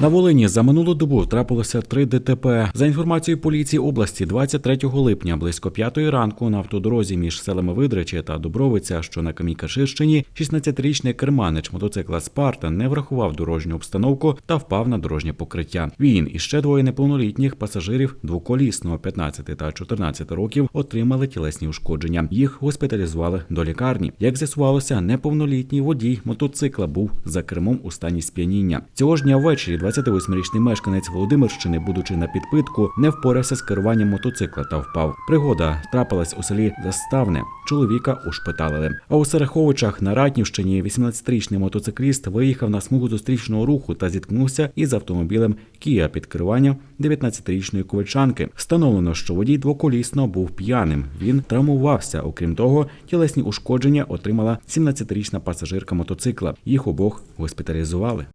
На Волині за минулу добу трапилося три ДТП. За інформацією поліції області, 23 липня близько 5 ранку на автодорозі між селами Видричі та Дубровиця, що на Камінькаширщині, 16-річний керманич мотоцикла Спарта не врахував дорожню обстановку та впав на дорожнє покриття. Він і ще двоє неповнолітніх пасажирів двоколісного 15 та 14 років отримали тілесні ушкодження. Їх госпіталізували до лікарні. Як з'ясувалося, неповнолітній водій мотоцикла був за кермом у стані сп'яніння. Цього ж дня ввечері 28-річний мешканець Володимирщини, будучи на підпитку, не впорався з керуванням мотоцикла та впав. Пригода трапилась у селі Заставне. Чоловіка ушпиталили. А у Сереховичах на Ратнівщині 18-річний мотоцикліст виїхав на смугу зустрічного руху та зіткнувся із автомобілем Кія під керуванням 19-річної ковальчанки. Встановлено, що водій двоколісно був п'яним. Він травмувався. Окрім того, тілесні ушкодження отримала 17-річна пасажирка мотоцикла. Їх обох госпіталізували.